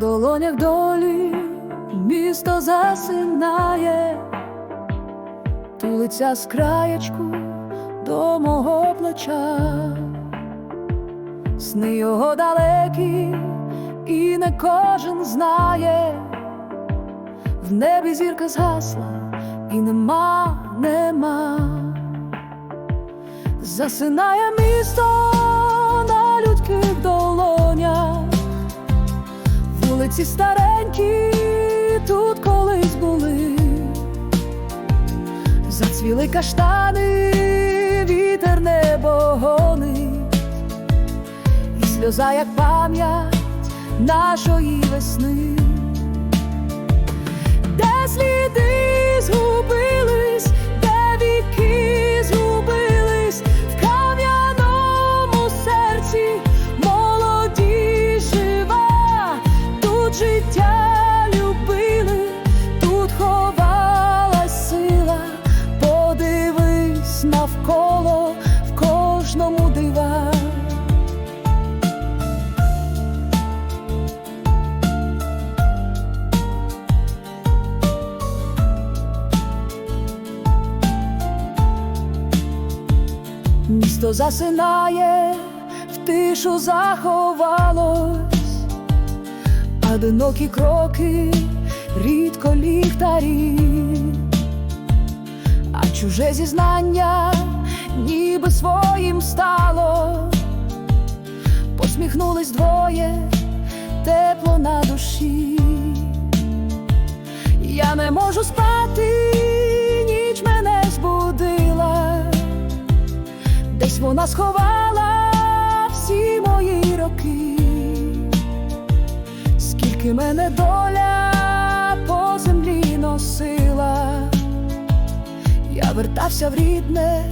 долонях долі місто засинає, тулиться з краєчку до мого плеча, сни його далекі, і не кожен знає, в небі зірка згасла, і нема, нема, засинає місто Вулиці старенькі тут колись були, зацвіли каштани, вітер небо гонить, і сльоза, як пам'ять нашої весни, де сліди навколо в кожному дива. Місто засинає, в тишу заховалось, одинокі кроки, рідко ліхтарі, а чуже зізнання ніби своїм стало, посміхнулись двоє, тепло на душі. Я не можу спати, ніч мене збудила. Десь вона сховала всі мої роки, скільки мене доля по землі носила, я вертався в рідне,